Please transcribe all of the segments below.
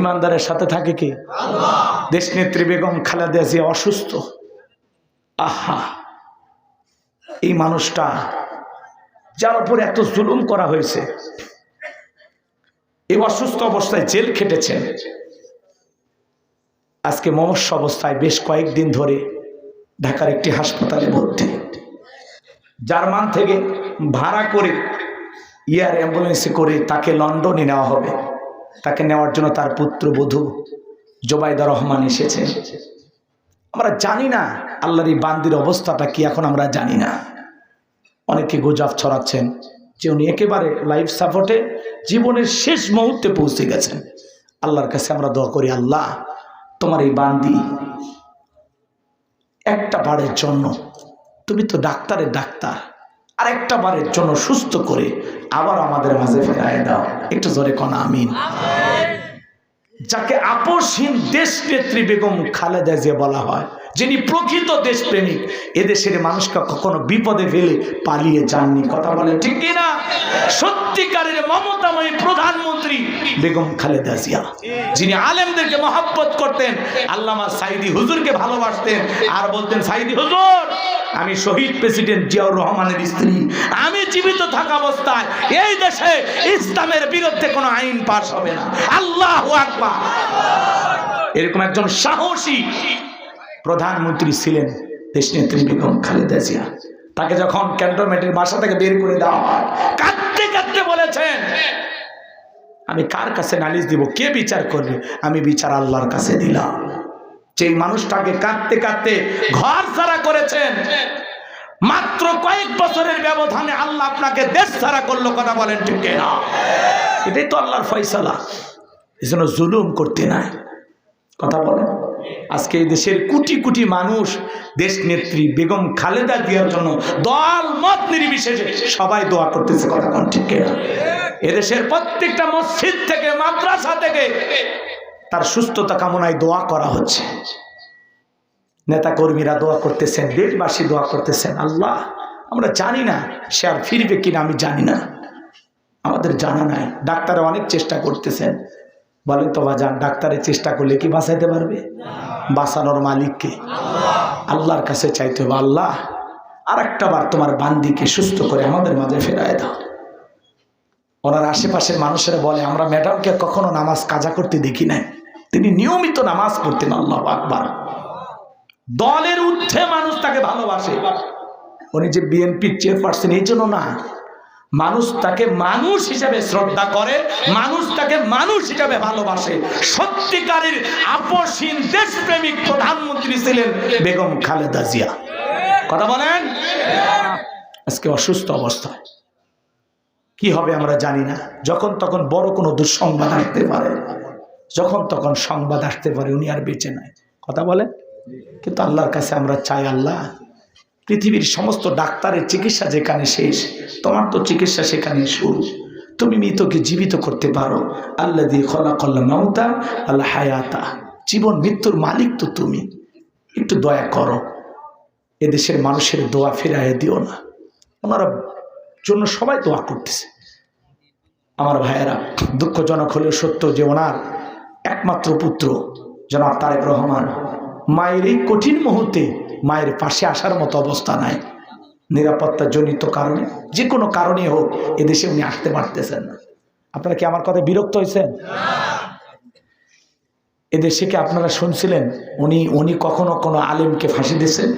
ইমানদারের সাথে থাকে কি? দেশ নেত্রী বেগম খালেদা জিয়া অসুস্থ। আহা! এই মানুষটা যার উপরে এত জুলুম করা হয়েছে, এই অসুস্থ অবস্থায় জেল খেটেছেন আজকে মমস্য অবস্থায় বেশ কয়েকদিন ধরে ঢাকার একটি হাসপাতালে ভর্তি। জার্মান থেকে ভাড়া করে ইয়ার অ্যাম্বুলেন্সে করে তাকে লন্ডনে নেওয়া হবে। তাকে নেওয়ার জন্য তার পুত্রবধূ জোবাইদা রহমান এসেছে। আমরা জানি না আল্লাহর এই বান্দির অবস্থাটা কি, এখন আমরা জানি না। অনেকে গুজব ছড়াচ্ছেন যে উনি একেবারে লাইফ সাপোর্টে জীবনের শেষ মুহূর্তে পৌঁছে গেছেন। আল্লাহর কাছে আমরা দোয়া করি, আল্লাহ, তোমার এই বান্দি একটা বারের জন্য, তুমি তো ডাক্তারের ডাক্তার। আর একটা বারের জন্য সুস্থ করে আবার আমাদের মাঝে ফেরায় দাও। একটু জোরে কন আমিন। যাকে আপসহীন দেশ নেত্রী বেগম খালেদা যে বলা হয় যিনি প্রকৃত দেশপ্রেমিক এদেশের মানুষকে কখনো বিপদে ফেলে পালিয়ে যাননি। কথা বলেন ঠিক কিনা? সত্যিকারের মমতাময়ী প্রধানমন্ত্রী বেগম খালেদা জিয়া, যিনি আলেমদেরকে মহাব্বত করতেন, আল্লামা সাইদি হুজুরকে ভালোবাসতেন আর বলতেন, সাইদি হুজুর, আমি শহীদ প্রেসিডেন্ট জিয়াউর রহমানের স্ত্রী, আমি জীবিত থাকা অবস্থায় এই দেশে ইসলামের বিরুদ্ধে কোনো আইন পাশ হবে না। আল্লাহ আকবার। এরকম একজন সাহসী প্রধানমন্ত্রী ছিলেন দেশনেত্রী বেগম খালেদা জিয়া। তাকে যখন ক্যান্টনমেন্টের বাসা থেকে বের করে দেওয়া হয়, কাঁদতে কাঁদতে বলেছেন, আমি কার কাছে নালিশ দিব? কে বিচার করবে? আমি বিচার আল্লাহর কাছে দিলাম। যেই মানুষটাকে কাঁদতে কাঁদতে ঘর ছাড়া করেছেন, মাত্র কয়েক বছরের ব্যবধানে আল্লাহ আপনাকে দেশ ছাড়া করল, কথা বলেন ঠিক না এটাই তো আল্লাহর ফয়সালা। এই জন্য জুলুম করতে নাই। কথা বলেন। আজকে এই দেশের কোটি কোটি মানুষ, দেশ নেত্রী বেগম খালেদা জিয়ার জন্য দল মত নির্বিশেষে সবাই দোয়া করতেছে, কথা কোন ঠিক এদেশের প্রত্যেকটা মসজিদ থেকে, মাদ্রাসা থেকে তার সুস্থতা কামনায় দোয়া করা হচ্ছে। নেতা কর্মীরা দোয়া করতেছেন, দেশবাসী দোয়া করতেছেন। আল্লাহ, আমরা জানি না সে আর ফিরবে কিনা, আমি জানি না। আমাদের জানা নাই। ডাক্তাররা অনেক চেষ্টা করতেছেন। বলেন তো বাজান ডাক্তারের চেষ্টা করলে কি বাঁচাইতে পারবে? বাঁচানোর মালিককে। আল্লাহর কাছে চাইতে হবে, আল্লাহ আর একটা বার তোমার বান্দিকে সুস্থ করে আমাদের মাঝে ফেরায় দাও। ওনার আশেপাশের মানুষেরা বলে, আমরা ম্যাডামকে কখনো নামাজ কাজা করতে দেখি নাই। তিনি নিয়মিত নামাজ পড়তেন, আল্লাহ আকবার। দলের ঊর্ধ্বে মানুষ তাকে ভালোবাসে। উনি যে বিএনপির চেয়ারপারসন, এই জন্য না মানুষ তাকে মানুষ হিসাবে শ্রদ্ধা করে, মানুষ তাকে মানুষ হিসাবে ভালোবাসে। সত্যিকারের আপসীন দেশপ্রেমিক প্রধানমন্ত্রী ছিলেন বেগম খালেদা জিয়া। কথা বলেন? আজকে অসুস্থ অবস্থায়। কি হবে আমরা জানি না। যখন তখন বড় কোনো দুঃসংবাদ আসতে পারে। যখন তখন সংবাদ আসতে পারে, উনি আর বেঁচে নাই। কথা বলে কিন্তু আল্লাহর কাছে আমরা চাই আল্লাহ পৃথিবীর সমস্ত ডাক্তারের চিকিৎসা যেখানে শেষ, তোমার তো চিকিৎসা সেখানে শুরু। তুমি মৃতকে জীবিত করতে পারো। আল্লাহ দিয়ে খলা কল্লা মাউতা আল্লাহ হায়াতা। জীবন মৃত্যুর মালিক তো তুমি। একটু দয়া করো। এদেশের মানুষের দোয়া ফেরাইয়া দিও না। ওনারা জন্য সবাই দোয়া করতেছে। আমার ভাইয়েরা, দুঃখজনক হলেও সত্য যে ওনার একমাত্র পুত্র জনাব তারেক রহমান মায়ের এই কঠিন মুহূর্তে মায়ের পাশে আসার মতো অবস্থা নাই। নিরাপত্তা জনিত কারণে, যে কোনো কারণে হোক, এদেশে উনি আসতে পারতেছেন না। আপনারা কি আমার কথা বিরক্ত হয়েছেন? এদেশে কি আপনারা শুনছিলেন, উনি উনি কখনো কোনো আলেমকে ফাঁসি দিয়েছেন?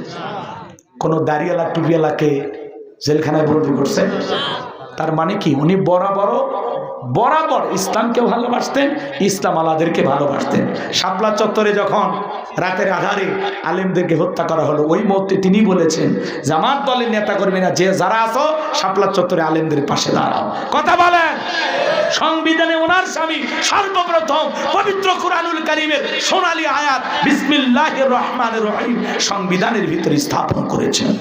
কোনো দাড়িওয়ালা টুপিয়ালাকে জেলখানায় বন্দি করছেন? তার মানে কি, উনি বরাবর বরাবর ইসলামকে ভালোবাসতেন, ইসলাম আলাদেরকে ভালোবাসতেন। শাপলা চত্বরে যখন রাতের আধারে আলেমদেরকে হত্যা করা হলো, ওই মুহূর্তে তিনি বলেছেন, জামাত দলের নেতা কর্মীরা যে যারা আছো, শাপলা চত্বরে আলেমদের পাশে দাঁড়াও। কথা বলেন। সংবিধানে ওনার স্বামী সর্বপ্রথম পবিত্র কুরআনুল কারীমের সোনালী আয়াত, বিসমিল্লাহির রহমানির রহিম, সংবিধানের ভিতরে স্থাপন করেছেন।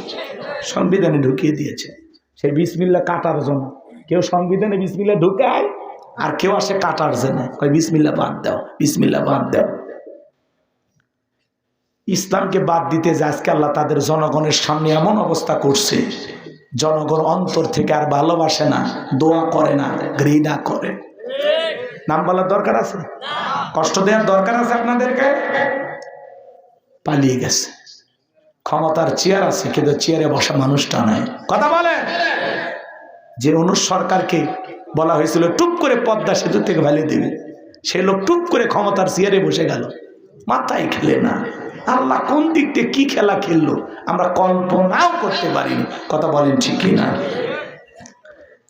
সংবিধানে ঢুকিয়ে দিয়েছে। সেই বিসমিল্লা কাটার জন্য। কেউ সংবিধানে বিসমিল্লা ঢুকায়? আর কেউ আসে কাটার জন্য কয় বিসমিল্লা বাদ দাও বিসমিল্লা বাদ দাও। ইসলামকে বাদ দিতে যে আজকে আল্লাহ তাদের জনগণের সামনে এমন অবস্থা করছে, জনগণ অন্তর থেকে আর ভালোবাসে না, দোয়া করে না, ঘৃণা করে। নাম বলার দরকার আছে? কষ্ট দেওয়ার দরকার আছে আপনাদেরকে? পালিয়ে গেছে। ক্ষমতার চেয়ার আছে, কিন্তু চেয়ারে বসা মানুষটা নাই। কথা বলে যে অনু সরকারকে বলা হয়েছিল, টুপ করে পদ্মা সেতু থেকে ভ্যালি দেবে। সে লোক টুপ করে ক্ষমতার চেয়ারে বসে গেল। মাথায় খেলে না। আল্লাহ কোন দিক থেকে কি খেলা খেললো? আমরা কল্পনাও করতে পারিনি। কথা বলেন ঠিকই না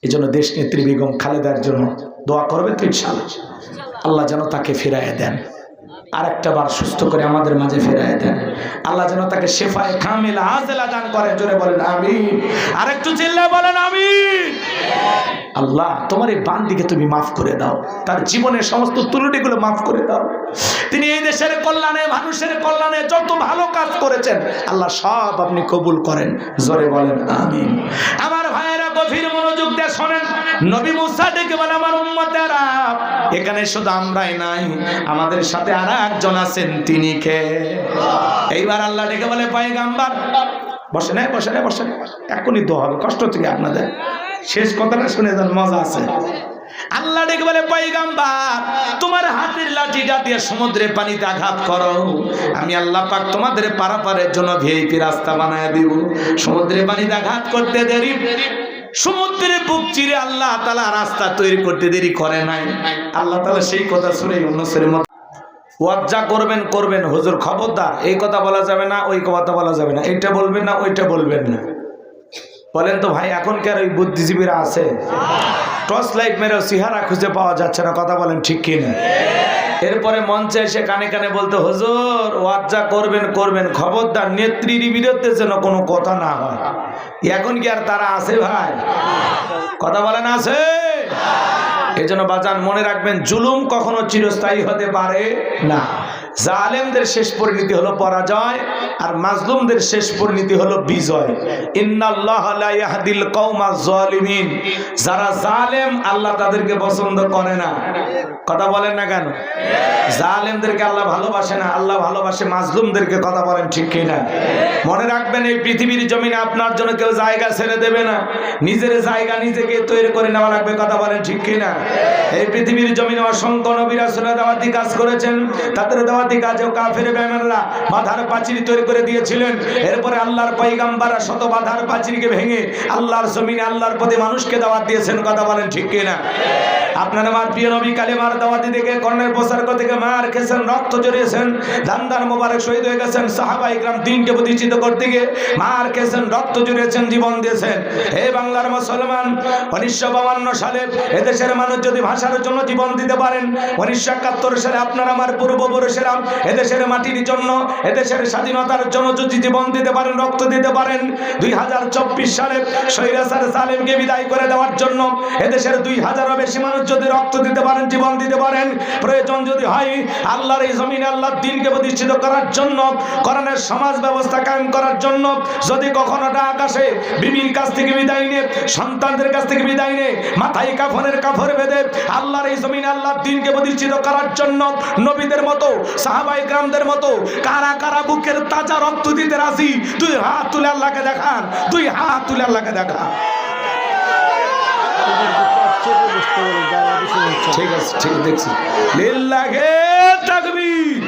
এই জন্য দেশ নেত্রী বেগম খালেদার জন্য দোয়া করবে তো ইনশাল্লাহ আল্লাহ যেন তাকে ফেরাইয়া দেন। আর একটা বার সুস্থ করে আমাদের মাঝে ফেরাইয়া দেন। আল্লাহ যেন তাকে শেফায় কামিল আজেলা দান করে জোরে বলেন আমি আর একটু চিল্লা বলেন আমি আল্লাহ, তোমার এই বান্দিকে তুমি মাফ করে দাও। তার জীবনের সমস্ত ত্রুটিগুলো মাফ করে দাও। তিনি এই দেশের কল্যাণে, মানুষের কল্যাণে যত ভালো কাজ করেছেন, আল্লাহ সব আপনি কবুল করেন। জোরে বলেন, আমিন। আমার ভাইয়েরা, গভীর মনোযোগ দিয়ে শোনেন। নবী মুসা ডেকে বলে আমার উম্মতেরা, এখানে শুধু আমরাই নাই, আমাদের সাথে আর একজন আছেন, তিনি কে? এইবার আল্লাহ ডেকে বলে পাইগাম্বার বসে নাই বসে নাই বসে নাই এখনই দোয়া হবে, কষ্ট থেকে আপনাদের? শেষ কথাটা শুনে যান মজা আছে। আল্লাহ ডেকে বলে পাইগাম্বার তোমার হাতের লাঠিটা দিয়ে সমুদ্রে পানিতে আঘাত করো। আমি আল্লাহ পাক তোমাদের পারাপারের জন্য ভিআইপি রাস্তা বানায় দিব। সমুদ্রে পানিতে আঘাত করতে দেরি। সমুদ্রে বুক চিরে আল্লাহ তালা রাস্তা তৈরি করতে দেরি করে নাই। আল্লাহ তালা সেই কথা শুনে অন্য মত ওয়াজ্জা করবেন করবেন। হুজুর খবরদার, এই কথা বলা যাবে না, ওই কথা বলা যাবে না। এইটা বলবেন না, ওইটা বলবেন না। বলেন তো ভাই এখন এখনকার ওই বুদ্ধিজীবীরা আছে। টর্চ লাইট মেরে সিহারা খুঁজে পাওয়া যাচ্ছে না, কথা বলেন ঠিক কিনা? এরপরে মঞ্চে এসে কানে কানে বলতে, হুজুর ওয়াজ্জা করবেন করবেন। খবরদার নেত্রীর বিরুদ্ধে যেন কোনো কথা না হয়। এখন কি আর তারা আছে ভাই? কথা বলেন, আছে? এই জন্য বাজান মনে রাখবেন, জুলুম কখনো চিরস্থায়ী হতে পারে না। জালেমদের শেষ পরিণতি হলো পরাজয় আর মাজলুমদের শেষ পরিণতি হলো বিজয়। ইন্নাল্লাহ লা ইয়াহদিল কওমাজ জালিমিন যারা জালেম, আল্লাহ তাদেরকে পছন্দ করে না। কথা বলেন না কেন? জালেমদেরকে আল্লাহ ভালোবাসে না, আল্লাহ ভালোবাসে মাজলুমদেরকে, কথা বলেন ঠিক কি না মনে রাখবেন, এই পৃথিবীর জমিনে আপনার জন্য কেউ জায়গা ছেড়ে দেবে না। নিজের জায়গা নিজেকে তৈরি করে নেওয়া লাগবে, কথা বলেন ঠিক কি না এই পৃথিবীর জমিনে অসংখ্য নবীরা সুরা দাওয়াতি কাজ করেছেন, তাদের কাফের বাধার তৈরি করে দিয়েছিলেন। এরপরে আল্লাহর শত বাধার ভেঙে আল্লাহর আল্লাহর প্রতি মানুষকে দাওয়াত দিয়েছেন। কথা বলেন ঠিক কি না আপনার আমার প্রিয় নবী দাওয়াতি কর্ণের থেকে মার রক্ত জড়িয়েছেন মোবারক শহীদ হয়ে গেছেন, সাহাবা ইকরাম দিনকে প্রতিষ্ঠিত করতে গিয়ে মার রক্ত জড়িয়েছেন, জীবন দিয়েছেন। হে বাংলার মুসলমান, উনিশশো বাবান্ন সালে এদেশের মানুষ যদি ভাষার জন্য জীবন দিতে পারেন, উনিশশো একাত্তর সালে আপনার আমার পূর্বপুরুষেরা এদেশের মাটির জন্য, এদেশের স্বাধীনতার জন্য যদি জীবন দিতে পারেন, রক্ত দিতে পারেন, দুই হাজার চব্বিশ সালে সৈরাসার সালেমকে বিদায় করে দেওয়ার জন্য এদেশের দুই হাজারও বেশি মানুষ যদি রক্ত দিতে পারেন, জীবন দিতে পারেন, প্রয়োজন যদি হয়, আল্লাহর এই জমিনে আল্লাহর দিনকে প্রতিষ্ঠিত করার জন্য করণের সমাজ ব্যবস্থা কায়েম করার জন্য, যদি কখনো ডাক আসে, বিবির কাছ থেকে বিদায় নিয়ে, সন্তানদের কাছ থেকে বিদায় নিয়ে, মাথায় কাফনের কাফর বেঁধে, আল্লাহর এই জমিনে আল্লাহর দিনকে প্রতিষ্ঠিত করার জন্য, নবীদের মতো সাহাবাই গ্রামদের মতো কারা কারা বুকের তাজা রক্ত দিতে রাজি? তুই হাত তুলে আল্লাহকে দেখান তুই হাত তুলে আল্লাহকে দেখান। ঠিক আছে, ঠিক, দেখছি। লিল্লাহে তাকবীর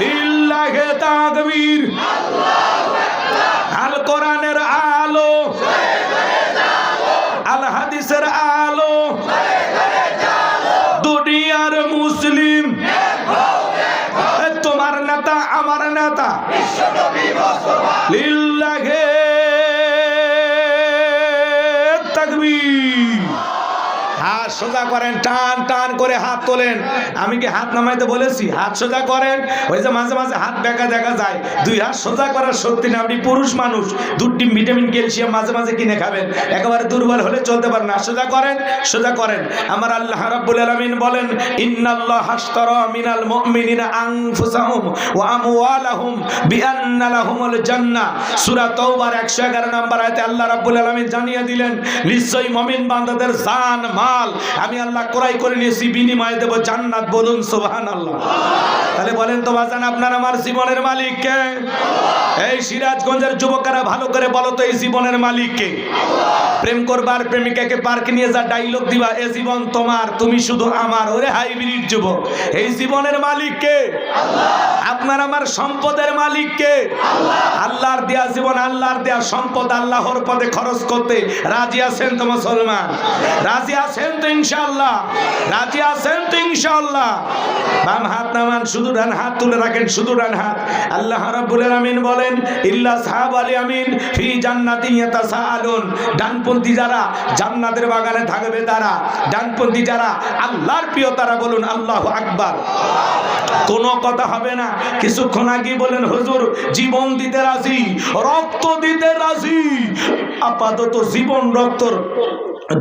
লিল্লাহে তাকবীর। আল কোরআনের আলো আল হাদিসের আলো দুনিয়ার মুসলিম এ তোমার নেতা আমার লীল লিল্লাহে তাকবীর। হাত সোজা করেন, টান টান করে হাত তোলেন। আমি কি হাত নামাইতে বলেছি? হাত সোজা করেন, ওই যে মাঝে মাঝে হাত বেঁকা দেখা যায়। দুই হাত সোজা করার সত্যি না, আপনি পুরুষ মানুষ দুটি ভিটামিন, ক্যালসিয়াম মাঝে মাঝে কিনে খাবেন। একেবারে দুর্বল হলে চলতে পারেন না। সোজা করেন সোজা করেন। আমার আল্লাহ রাব্বুল আলামিন বলেন, ইন্নাল্লাহ হাশতারা মিনাল মুমিনিনা আনফুসাহুম ওয়া আমওয়ালাহুম বিআন্না লাহুমুল জান্নাহ। সূরা তওবার 111 নম্বর আয়াতে আল্লাহ রাব্বুল আলামিন জানিয়ে দিলেন, নিশ্চয়ই মুমিন বান্দাদের জান, মাল মাল আমি আল্লাহ ক্রয় করে নিয়েছি, বিনিময়ে দেবো জান্নাত বলুন সোহান আল্লাহ তাহলে বলেন তো বাজান, আপনার আমার জীবনের মালিক কে? এই সিরাজগঞ্জের যুবকেরা ভালো করে বলো তো, এই জীবনের মালিক কে? প্রেম করবার প্রেমিকাকে পার্কে নিয়ে যা ডাইলগ দিবা, এ জীবন তোমার, তুমি শুধু আমার। ওরে হাইব্রিড যুবক, এই জীবনের মালিক কে? আপনার আমার সম্পদের মালিক কে? আল্লাহর দেয়া জীবন, আল্লাহর দেয়া সম্পদ, আল্লাহর পদে খরচ করতে রাজি আছেন তো মুসলমান? রাজি আছেন? তো ইনশাআল্লাহ। রাজি আছেন তো ইনশাআল্লাহ। বাম হাত নামান, শুধু ডান হাত তুলে রাখেন, শুধু ডান হাত। আল্লাহ রাব্বুল আলামিন বলেন, ইল্লা সাহাব আলী আমিন ফি জান্নাতি ইয়াতাসাআলুন। ডানপন্থী যারা জান্নাতের বাগানে থাকবে তারা, ডানপন্থী যারা আল্লাহর প্রিয়, তারা বলুন, আল্লাহু আকবার। কোনো কথা হবে না। কিছুক্ষণ আগে বলেন হুজুর, জীবন দিতে রাজি, রক্ত দিতে রাজি। আপাতত জীবন রক্তর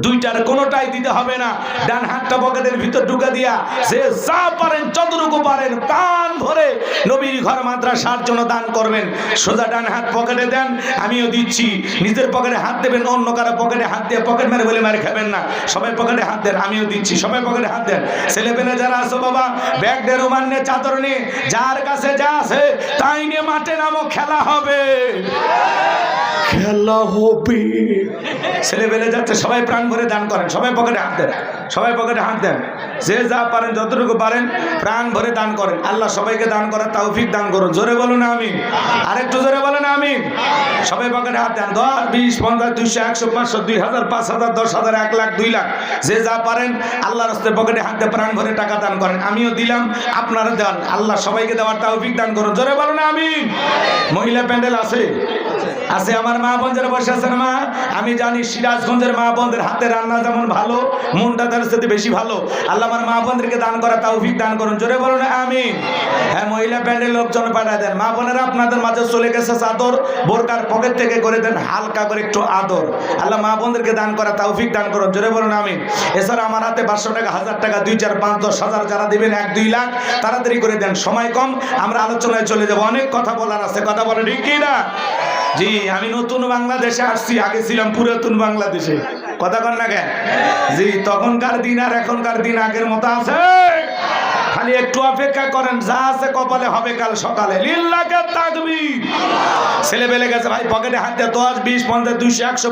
দুইটার কোনোটাই দিতে হবে না। ডান হাতটা পকেটের ভিতর ঢুকে দিয়া যে যা পারেন, যতটুকু পারেন, প্রাণ ভরে নবীর ঘর মাদ্রাসার জন্য দান করবেন। সোজা ডান হাত পকেটে দেন, আমিও দিচ্ছি। নিজের পকেটে হাত দেবেন, অন্য কারও পকেটে হাত দিয়ে পকেট মেরে বলে মারে খাবেন না। সবাই পকেটে হাত দেন, আমিও দিচ্ছি। সবাই পকেটে হাত দেন। ছেলে পেলে যারা আছো বাবা, ব্যাগ দিয়ে রুমান নিয়ে চাদর নিয়ে যার কাছে যা আছে তাই নিয়ে মাঠে নামো, খেলা হবে। খেলা হবে। ছেলে পেলে যাচ্ছে, সবাই প্রাণ ভরে দান করেন, সবাই পকেটে হাত দেন। সবাই পকেটে হাত দেন। যে যা পারেন, যতটুকু পারেন, প্রাণ ভরে দান করেন। আল্লাহ সবাইকে দান করার তৌফিক দান করুন। জোরে বলুন আমি আরেকটু জোরে বলেন আমি সবাই পকেটে হাত দেন। দশ, বিশ, পঞ্চাশ, দুইশো, একশো, পাঁচশো, দুই হাজার, পাঁচ হাজার, দশ হাজার, এক লাখ, দুই লাখ। যে যা পারেন আল্লাহ রাস্তে পকেটে হাত দিয়ে প্রাণ ভরে টাকা দান করেন। আমিও দিলাম, আপনারা দেন। আল্লাহ সবাইকে দেওয়ার তৌফিক দান করুন। জোরে বলুন আমি মহিলা প্যান্ডেল আছে? আছে আমার মা বোনদের বসে আছেন মা, আমি জানি সিরাজগঞ্জের মা বোনদের হাতে রান্না যেমন ভালো, মনটা তার সাথে বেশি ভালো। আল্লাহ আমার মা বোনদেরকে দান করা তৌফিক দান করুন। জোরে বলুন আমি হ্যাঁ মহিলা প্যান্ডেল লোকজন পাঠায় দেন। মা বোনেরা আপনাদের মাঝে চলে গেছে চাদর, বোরকার পকেট থেকে করে দেন, হালকা করে একটু আদর। আল্লাহ মা বোনদেরকে দান করা তৌফিক দান করুন। জোরে বলুন আমি এছাড়া আমার হাতে পাঁচশো টাকা, হাজার টাকা, দুই চার, পাঁচ, দশ হাজার যারা দেবেন, এক, দুই লাখ, তাড়াতাড়ি করে দেন। সময় কম, আমরা আলোচনায় চলে যাব। অনেক কথা বলার আছে। কথা বলে ঠিক না জি। আমি নতুন বাংলাদেশে আসছি, আগে ছিলাম পুরাতন বাংলাদেশে। কথা কন না কেন? জি, তখনকার দিন আর এখনকার দিন আগের মতো আছে। খালি একটু অপেক্ষা করেন, যা আছে কপালে হবে কাল সকালে। লিল্লাকে তাকবীর। ছেলে বেলে গেছে, ভাই, পকেটে হাতে দশ, বিশ, পঞ্চাশ, দুইশো, একশো